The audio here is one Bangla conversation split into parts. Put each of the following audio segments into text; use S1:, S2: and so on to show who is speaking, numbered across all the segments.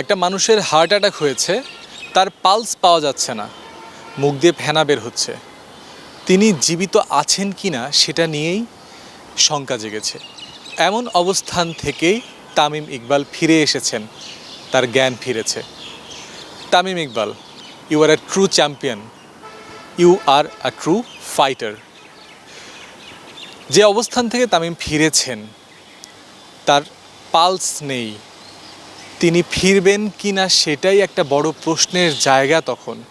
S1: একটা মানুষের হার্ট অ্যাটাক হয়েছে, তার পালস পাওয়া যাচ্ছে না, মুখ দিয়ে ফেনা বের হচ্ছে। তিনি জীবিত আছেন কি না সেটা নিয়েই শঙ্কা জেগেছে। এমন অবস্থান থেকেই তামিম ইকবাল ফিরে এসেছেন, তার জ্ঞান ফিরেছে। Tamim Iqbal you are a true champion you are a true fighter যে অবস্থান থেকে তামিম ফিরেছেন, তার পালস নেই। তিনি ফিরবেন কি না সেটাই একটা বড় প্রশ্নের জায়গা তখন।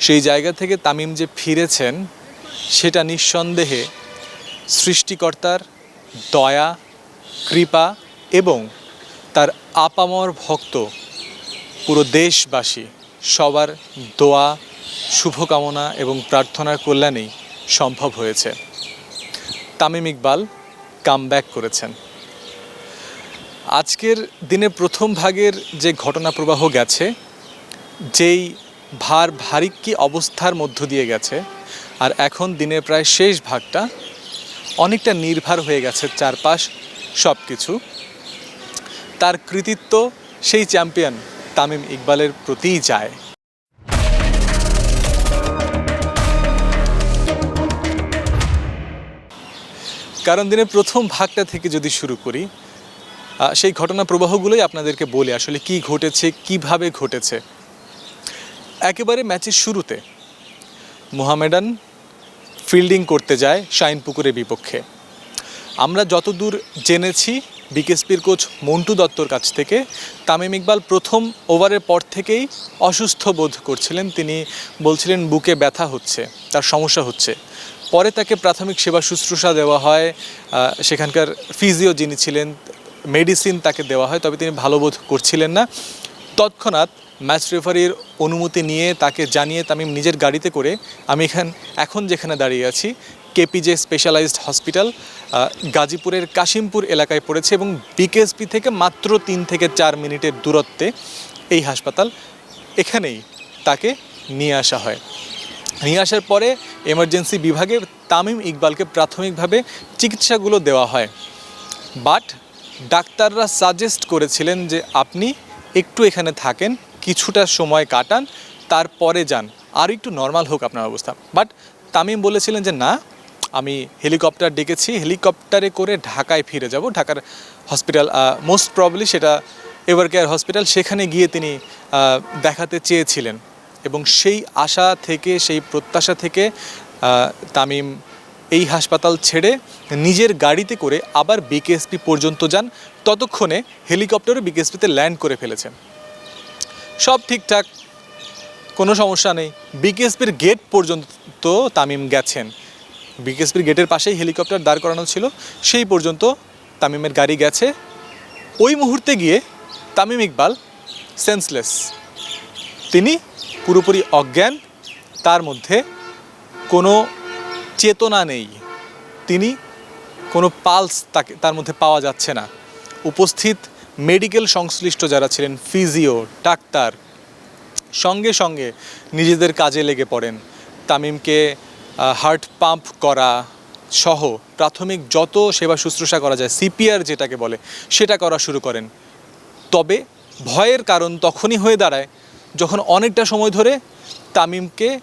S1: সেই জায়গা থেকে তামিম যে ফিরেছেন, সেটা নিঃসন্দেহে সৃষ্টিকর্তার দয়া, কৃপা এবং তার আপামর ভক্ত, পুরো দেশবাসী সবার দোয়া, শুভকামনা এবং প্রার্থনার কল্যাণেই সম্ভব হয়েছে। তামিম ইকবাল কাম করেছেন। আজকের দিনে প্রথম ভাগের যে ঘটনা প্রবাহ গেছে, যেই ভার ভারিক্কি অবস্থার মধ্য দিয়ে গেছে, আর এখন দিনের প্রায় শেষ ভাগটা অনেকটা নির্ভর হয়ে গেছে চারপাশ সব কিছু তার কৃতিত্ব সেই চ্যাম্পিয়ন তামিম ইকবালের প্রতিই যায়। কারণ দিনের প্রথম ভাগটা থেকে যদি শুরু করি সেই ঘটনা প্রবাহগুলোই আপনাদেরকে বলে, আসলে কি ঘটেছে, কীভাবে ঘটেছে। একেবারে ম্যাচের শুরুতে মোহামেডান ফিল্ডিং করতে যায় শাইনপুকুরের বিপক্ষে। আমরা যতদূর জেনেছি, বিকেএসপির কোচ মন্টু দত্তর কাছ থেকে, তামিম ইকবাল প্রথম ওভারের পর থেকেই অসুস্থ বোধ করছিলেন। তিনি বলছিলেন, বুকে ব্যথা হচ্ছে, তার সমস্যা হচ্ছে। পরে তাকে প্রাথমিক সেবা শুশ্রূষা দেওয়া হয়। সেখানকার ফিজিও যিনি ছিলেন মেডিসিন তাকে দেওয়া হয়, তবে তিনি ভালো বোধ করছিলেন না। তৎক্ষণাৎ ম্যাচ রেফারির অনুমতি নিয়ে তাকে জানিয়ে তামিম নিজের গাড়িতে করে, আমি এখান, এখন যেখানে দাঁড়িয়ে আছি, কেপিজে স্পেশালাইজড হসপিটাল গাজীপুরের কাশিমপুর এলাকায় পড়েছে এবং বিকেএসপি থেকে মাত্র তিন থেকে চার মিনিটের দূরত্বে এই হাসপাতাল এখানেই তাকে নিয়ে আসা হয়। নিয়ে আসার পরে এমার্জেন্সি বিভাগে তামিম ইকবালকে প্রাথমিকভাবে চিকিৎসাগুলো দেওয়া হয়। বাট ডাক্তাররা সাজেস্ট করেছিলেন যে আপনি একটু এখানে থাকেন, কিছুটা সময় কাটান, তারপরে যান। আর একটু নর্মাল হোক আপনার অবস্থা। বাট তামিম বলেছিলেন যে, না, আমি হেলিকপ্টার ডেকেছি। হেলিকপ্টারে করে ঢাকায় ফিরে যাব। ঢাকার হসপিটাল মোস্ট প্রবলি সেটা এভার কেয়ার হসপিটাল সেখানে গিয়ে তিনি দেখাতে চেয়েছিলেন। এবং সেই আশা থেকে, সেই প্রত্যাশা থেকে তামিম এই হাসপাতাল ছেড়ে নিজের গাড়িতে করে আবার বিকেএসপি পর্যন্ত যান, ততক্ষণে হেলিকপ্টারও বিকেএসপিতে ল্যান্ড করে ফেলেছেন। সব ঠিকঠাক, কোনো সমস্যা নেই। বিকেএসপির গেট পর্যন্ত তামিম গেছেন। বিকেএসপির গেটের পাশেই হেলিকপ্টার দাঁড় করানো ছিল, সেই পর্যন্ত তামিমের গাড়ি গেছে। ওই মুহূর্তে গিয়ে তামিম ইকবাল সেন্সলেস। তিনি পুরোপুরি অজ্ঞান, তার মধ্যে কোনো চেতনা নেই। তিনি কোনো পালস তাকে তার মধ্যে পাওয়া যাচ্ছে না। উপস্থিত মেডিকেল সংশ্লিষ্ট যারা ছিলেন, ফিজিও, ডাক্তার, সঙ্গে সঙ্গে নিজেদের কাজে লেগে পড়েন। তামিমকে হার্ট পাম্প করা সহ প্রাথমিক যত সেবা শুশ্রূষা করা যায়, সিপিআর যেটাকে বলে, সেটা করা শুরু করেন। তবে ভয়ের কারণ তখনই হয়ে দাঁড়ায় যখন অনেকটা সময় ধরে তামিমকে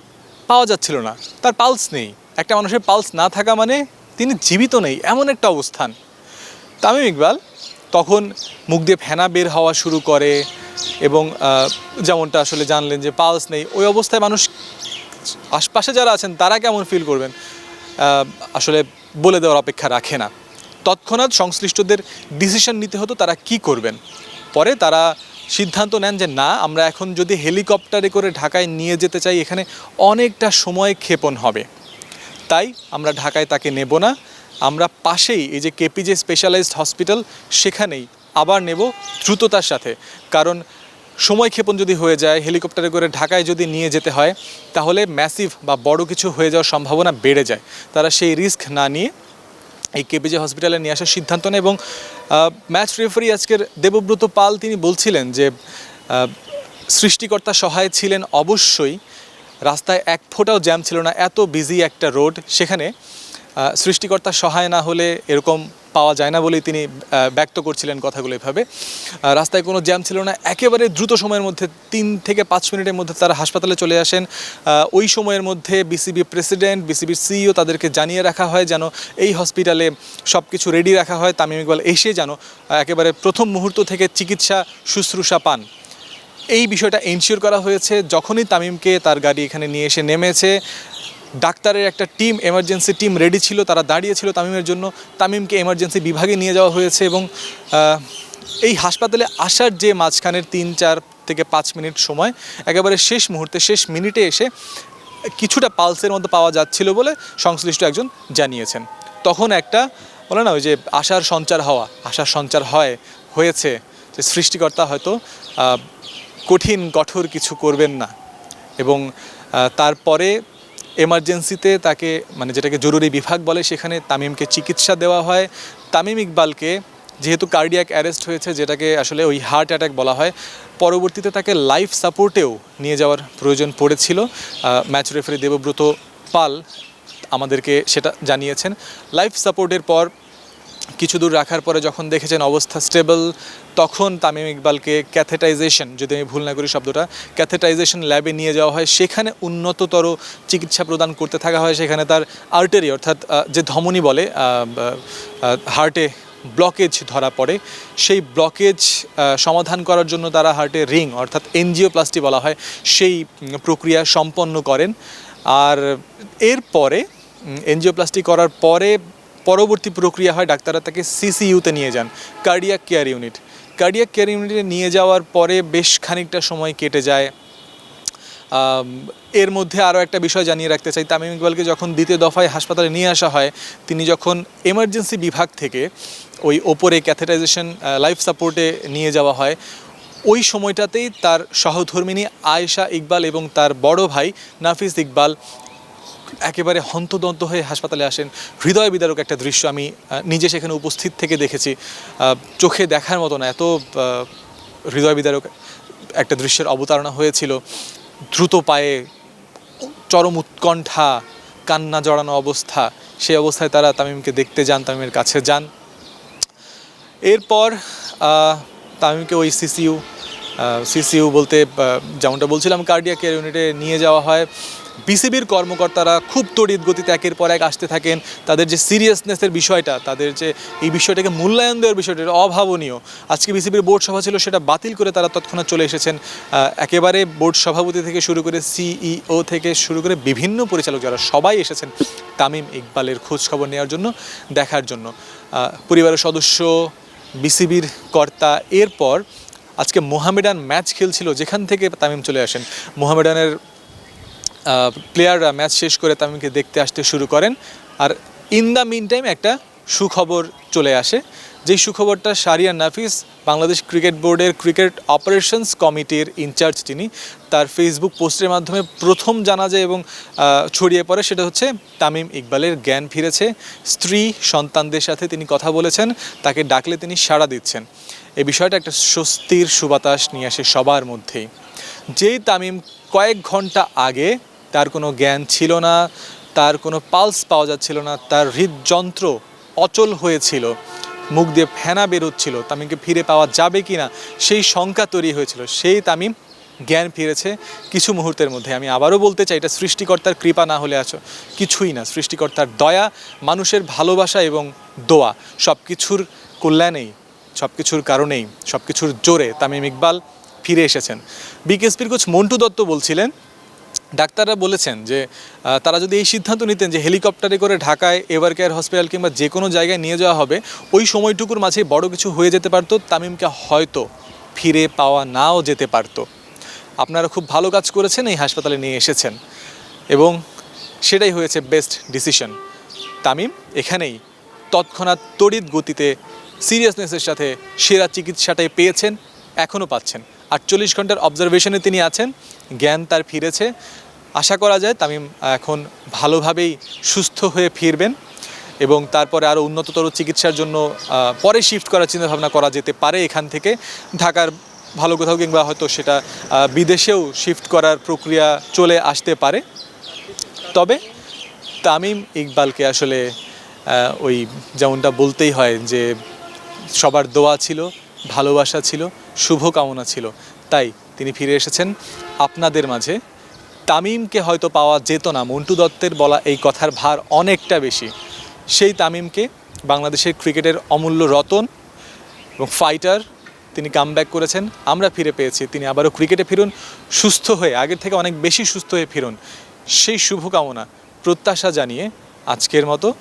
S1: পাওয়া যাচ্ছিল না। তার পালস নেই। একটা মানুষের পালস না থাকা মানে তিনি জীবিত নেই, এমন একটা অবস্থান। তামিম ইকবাল তখন মুখ দিয়ে ফেনা বের হওয়া শুরু করে এবং যেমনটা আসলে জানলেন যে পালস নেই, ওই অবস্থায় মানুষ আশপাশে যারা আছেন তারা কেমন ফিল করবেন? আসলে বলে দেওয়ার অপেক্ষা রাখে না। তৎক্ষণাৎ সংশ্লিষ্টদের ডিসিশন নিতে হতো তারা কি করবেন? পরে তারা সিদ্ধান্ত নেন যে না, আমরা এখন যদি হেলিকপ্টারে করে ঢাকায় নিয়ে যেতে চাই, এখানে অনেকটা সময় ক্ষেপণ হবে। তাই আমরা ঢাকায় তাকে নেব না। আমরা পাশেই এই যে কেপিজে স্পেশালাইজড হসপিটাল সেখানেই আবার নেব দ্রুততার সাথে। কারণ সময় ক্ষেপণ যদি হয়ে যায় হেলিকপ্টারে করে ঢাকায় যদি নিয়ে যেতে হয়, তাহলে ম্যাসিভ বা বড় কিছু হয়ে যাওয়ার সম্ভাবনা বেড়ে যায়। তারা সেই রিস্ক না নিয়ে এই কেপিজে হসপিটালে নিয়ে আসার সিদ্ধান্ত নেয় এবং ম্যাচ রেফারি আজকের দেবব্রত পাল তিনি বলছিলেন যে সৃষ্টিকর্তা সহায় ছিলেন অবশ্যই। রাস্তায় এক ফোঁটাও জ্যাম ছিল না এত বিজি একটা রোড সেখানে আহ, সৃষ্টিকর্তা সহায় না হলে এরকম পাওয়া যায় না বলেই তিনি ব্যক্ত করছিলেন কথাগুলো এভাবে। রাস্তায় কোনো জ্যাম ছিল না একেবারে দ্রুত সময়ের মধ্যে তিন থেকে পাঁচ মিনিটের মধ্যে তারা হাসপাতালে চলে আসেন। ওই সময়ের মধ্যে বিসিবি প্রেসিডেন্ট বিসিবির সিইও তাদেরকে জানিয়ে রাখা হয় যেন এই হসপিটালে সব কিছু রেডি রাখা হয়। তামিম ইকবাল এসে যেন একেবারে প্রথম মুহূর্ত থেকে চিকিৎসা শুশ্রূষা পান। এই বিষয়টা এনশিওর করা হয়েছে যখনই তামিমকে তার গাড়ি এখানে নিয়ে এসে নেমেছে। ডাক্তারের একটা টিম এমার্জেন্সি টিম রেডি ছিল, তারা দাঁড়িয়েছিল তামিমের জন্য। তামিমকে এমার্জেন্সি বিভাগে নিয়ে যাওয়া হয়েছে এবং এই হাসপাতালে আসার যে মাঝখানের তিন, চার থেকে পাঁচ মিনিট সময়, একেবারে শেষ মুহূর্তে, শেষ মিনিটে এসে কিছুটা পালসের মধ্যে পাওয়া যাচ্ছিল বলে সংশ্লিষ্ট একজন জানিয়েছেন। তখন একটা, বলে না, ওই যে আশার সঞ্চার হওয়া, আশার সঞ্চার হয়, হয়েছে। যে সৃষ্টিকর্তা হয়তো কঠিন, কঠোর কিছু করবেন না। এবং তারপরে এমার্জেন্সিতে তাকে মানে যেটাকে জরুরি বিভাগ বলে, সেখানে তামিমকে চিকিৎসা দেওয়া হয়। তামিম ইকবালকে, যেহেতু কার্ডিয়াক অ্যারেস্ট হয়েছে, যেটাকে আসলে ওই হার্ট অ্যাটাক বলা হয়, পরবর্তীতে তাকে লাইফ সাপোর্টেও নিয়ে যাওয়ার প্রয়োজন পড়েছিল। ম্যাচ রেফারি দেবব্রত পাল আমাদেরকে সেটা জানিয়েছেন। লাইফ সাপোর্টের পর কিছু দূর রাখার পরে যখন দেখেছেন অবস্থা স্টেবল তখন তামিম ইকবালকে ক্যাথেটাইজেশন যদি আমি ভুল না করি শব্দটা ক্যাথেটাইজেশন ল্যাবে নিয়ে যাওয়া হয়। সেখানে উন্নততর চিকিৎসা প্রদান করতে থাকা হয়। সেখানে তার আর্টারি অর্থাৎ যে ধমনী বলে হার্টে ব্লকেজ ধরা পড়ে, সেই ব্লকেজ সমাধান করার জন্য তারা হার্টে রিং অর্থাৎ এনজিওপ্লাস্টি বলা হয়, সেই প্রক্রিয়া সম্পন্ন করেন। আর এরপরে এনজিওপ্লাস্টি করার পরে পরবর্তী প্রক্রিয়া হয় ডাক্তাররা তাকে সিসিইউতে নিয়ে যান cardiac care unit cardiac care ইউনিটে নিয়ে যাওয়ার পরে বেশ খানিকটা সময় কেটে যায়। এর মধ্যে আরও একটা বিষয় জানিয়ে রাখতে চাই, তামিম ইকবালকে যখন দ্বিতীয় দফায় হাসপাতালে নিয়ে আসা হয়, তিনি যখন এমার্জেন্সি বিভাগ থেকে ওই ওপরে ক্যাথেটাইজেশন লাইফ সাপোর্টে নিয়ে যাওয়া হয়, ওই সময়টাতেই তার সহধর্মিনী আয়েশা ইকবাল এবং তার বড় ভাই নাফিস ইকবাল একেবারে হন্তদন্ত হয়ে হাসপাতালে আসেন। হৃদয় বিদারক একটা দৃশ্য আমি নিজে সেখানে উপস্থিত থেকে দেখেছি। চোখে দেখার মতো না, এত হৃদয় বিদারক একটা দৃশ্যের অবতারণা হয়েছিল। দ্রুত পায়ে চরম উৎকণ্ঠা, কান্না জড়ানো অবস্থা, সেই অবস্থায় তারা তামিমকে দেখতে যান, তামিমের কাছে যান। এরপর তামিমকে ওই সিসিইউ সিসিইউ বলতে যেমনটা বলছিলাম কার্ডিয়া কেয়ার ইউনিটে নিয়ে যাওয়া হয়। বিসিবির কর্মকর্তারা খুব তড়িৎ গতিতে একের পর এক আসতে থাকেন। তাদের যে সিরিয়াসনেসের বিষয়টা, তাদের যে এই বিষয়টাকে মূল্যায়ন দেওয়ার বিষয়টা অভাবনীয়। আজকে বিসিবির বোর্ড সভা ছিল, সেটা বাতিল করে তারা তৎক্ষণাৎ চলে এসেছেন। একেবারে বোর্ড সভাপতি থেকে শুরু করে সিইও থেকে শুরু করে বিভিন্ন পরিচালক যারা সবাই এসেছেন, তামিম ইকবালের খবর নেওয়ার জন্য, দেখার জন্য। পরিবারের সদস্য, বিসিবির কর্তা, এরপর আজকে মোহামেডান ম্যাচ খেলছিল, যেখান থেকে তামিম চলে আসেন। মোহামেডানের প্লেয়াররা ম্যাচ শেষ করে তামিমকে দেখতে আসতে শুরু করেন। আর ইন দ্য মিন টাইম একটা সুখবর চলে আসে। যেই সুখবরটা সারিয়া নাফিস, বাংলাদেশ ক্রিকেট বোর্ডের ক্রিকেট অপারেশনস কমিটির ইনচার্জ তিনি, তার ফেসবুক পোস্টের মাধ্যমে প্রথম জানা যায় এবং ছড়িয়ে পড়ে সেটা হচ্ছে তামিম ইকবালের জ্ঞান ফিরেছে। স্ত্রী সন্তানদের সাথে তিনি কথা বলেছেন, তাকে ডাকলে তিনি সাড়া দিচ্ছেন। এই বিষয়টা একটা স্বস্তির সুবাতাস নিয়ে আসে সবার মধ্যেই। যেই তামিম কয়েক ঘণ্টা আগে তার কোনো জ্ঞান ছিল না, তার কোনো পালস পাওয়া যাচ্ছিল না, তার হৃদযন্ত্র অচল হয়েছিল, মুখ দিয়ে ফেনা বেরোচ্ছিল, তামিমকে ফিরে পাওয়া যাবে কি না সেই শঙ্কা তৈরি হয়েছিল। সেই তামিম জ্ঞান ফিরেছে কিছু মুহূর্তের মধ্যে। আমি আবারও বলতে চাই, এটা সৃষ্টিকর্তার কৃপা না হলে আছো। কিছুই না, সৃষ্টিকর্তার দয়া, মানুষের ভালোবাসা এবং দোয়া সব কিছুর কল্যাণেই সব কিছুর কারণেই সব কিছুর জোরে তামিম ইকবাল ফিরে এসেছেন। বিকেএসপির কোচ মন্টু দত্ত বলছিলেন ডাক্তাররা বলেছেন যে তারা যদি এই সিদ্ধান্ত নিতেন যে হেলিকপ্টারে করে ঢাকায় এভার কেয়ার হসপিটাল কিংবা যে কোনো জায়গায় নিয়ে যাওয়া হবে, ওই সময়টুকুর মাঝে বড় কিছু হয়ে যেতে পারতো, তামিমকে হয়তো ফিরে পাওয়া নাও যেতে পারতো। আপনারা খুব ভালো কাজ করেছেন, এই হাসপাতালে নিয়ে এসেছেন। এবং সেটাই হয়েছে বেস্ট ডিসিশন তামিম, এখানেই তৎক্ষণাৎ তড়িৎ গতিতে সিরিয়াসনেসের সাথে সেরা চিকিৎসাটাই পেয়েছেন, এখনও পাচ্ছেন। আটচল্লিশ ঘণ্টার অবজারভেশনে তিনি আছেন। জ্ঞান তার ফিরেছে। আশা করা যায় তামিম এখন ভালোভাবেই সুস্থ হয়ে ফিরবেন এবং তারপরে আরও উন্নততর চিকিৎসার জন্য পরে শিফট করার চিন্তাভাবনা করা যেতে পারে এখান থেকে। ঢাকার ভালো কোথাও কিংবা হয়তো সেটা বিদেশেও শিফট করার প্রক্রিয়া চলে আসতে পারে। তবে তামিম ইকবালকে আসলে ওই যেমনটা বলতেই হয় যে সবার দোয়া ছিল ভালোবাসা ছিল, শুভকামনা ছিল। তাই তিনি ফিরে এসেছেন আপনাদের মাঝে। তামিমকে হয়তো পাওয়া যেত না, মন্টু দত্তের বলা এই কথার ভার অনেকটা বেশি। সেই তামিমকে বাংলাদেশের ক্রিকেটের অমূল্য রতন এবং ফাইটার তিনি কাম করেছেন, আমরা ফিরে পেয়েছি। তিনি আবারও ক্রিকেটে ফিরুন, সুস্থ হয়ে, আগের থেকে অনেক বেশি সুস্থ হয়ে ফিরুন। সেই শুভকামনা, প্রত্যাশা জানিয়ে আজকের মতো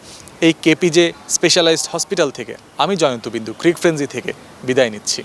S1: এই কেপিজে স্পেশালাইজড হসপিটাল থেকে আমি জয়ন্ত বিন্দু ক্রিক ফ্রেন্সি থেকে বিদায় নিচ্ছি।